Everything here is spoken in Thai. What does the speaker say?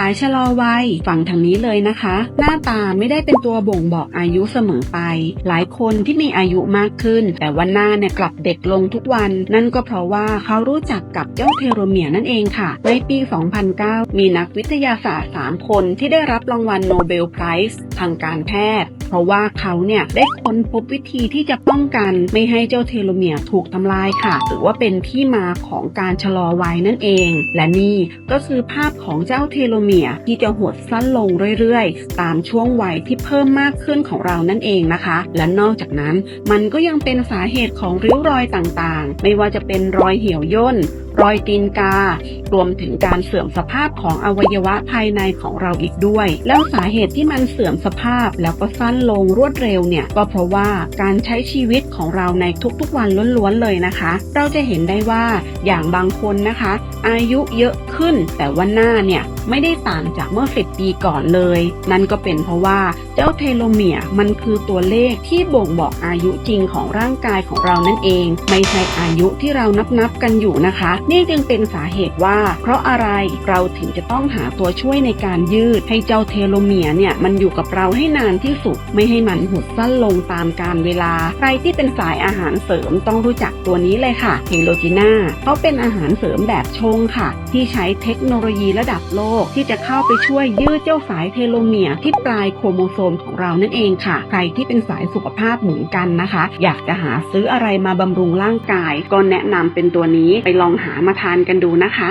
สายชะลอวัยฟังทางนี้เลยนะคะ หน้าตาไม่ได้เป็นตัวบ่งบอกอายุเสมอไป หลายคนที่มีอายุมากขึ้น แต่ว่าหน้าเนี่ยกลับเด็กลงทุกวัน นั่นก็เพราะว่าเขารู้จักกับเจ้าเทโลเมียนั่นเองค่ะ ในปี 2009 มีนักวิทยาศาสตร์ 3 คนที่ได้รับรางวัลโนเบลไพรส์ทางการแพทย์เพราะว่าเขาเนี่ยได้ค้นพบวิธีที่จะป้องกันไม่ให้เจ้าเทโลเมียร์ถูกทำลายค่ะ หรือว่าเป็นที่มาของการชะลอวัยนั่นเอง และนี่ก็คือภาพของเจ้าเทโลเมียร์ที่จะหดสั้นลงเรื่อยๆ ตามช่วงวัยที่เพิ่มมากขึ้นของเรานั่นเองนะคะ และนอกจากนั้นมันก็ยังเป็นสาเหตุของริ้วรอยต่างๆ ไม่ว่าจะเป็นรอยเหี่ยวย่นรอยตีนกา รวมถึงการเสื่อมสภาพของอวัยวะภายในของเราอีกด้วย แล้วสาเหตุที่มันเสื่อมสภาพแล้วก็สั้นลงรวดเร็วเนี่ยก็เพราะว่าการใช้ชีวิตของเราในทุกๆวันล้วนๆเลยนะคะ เราจะเห็นได้ว่าอย่างบางคนนะคะ อายุเยอะขึ้นแต่ว่าหน้าเนี่ย ไม่ได้ต่างจากเมื่อ 10 ปีก่อนเลย นั่นก็เป็นเพราะว่า เจ้าเทโลเมียร์มันคือตัวเลขที่บ่งบอกอายุจริงของร่างกายของเรานั่นเอง ไม่ใช่อายุที่เรานับนับๆกันอยู่นะคะ นี่จึงเป็นสาเหตุว่า เพราะอะไรเราถึงจะต้องหาตัวช่วยในการยืด ให้เจ้าเทโลเมียร์เนี่ยมันอยู่กับเราให้นานที่สุด ไม่ให้มันหดสั้นลงตามกาลเวลา ใครที่เป็นสายอาหารเสริมต้องรู้จักตัวนี้เลยค่ะเฮโลจิน่าเขาเป็นอาหารเสริมแบบชงค่ะ ที่ใช้เทคโนโลยีระดับโลกที่จะเข้าไปช่วยยืดเจ้าสายเทโลเมียร์ที่ปลายโครโมโซมของเรานั่นเองค่ะ ใครที่เป็นสายสุขภาพเหมือนกันนะคะ อยากจะหาซื้ออะไรมาบำรุงร่างกาย ก็แนะนำเป็นตัวนี้ไปลองหามาทานกันดูนะคะ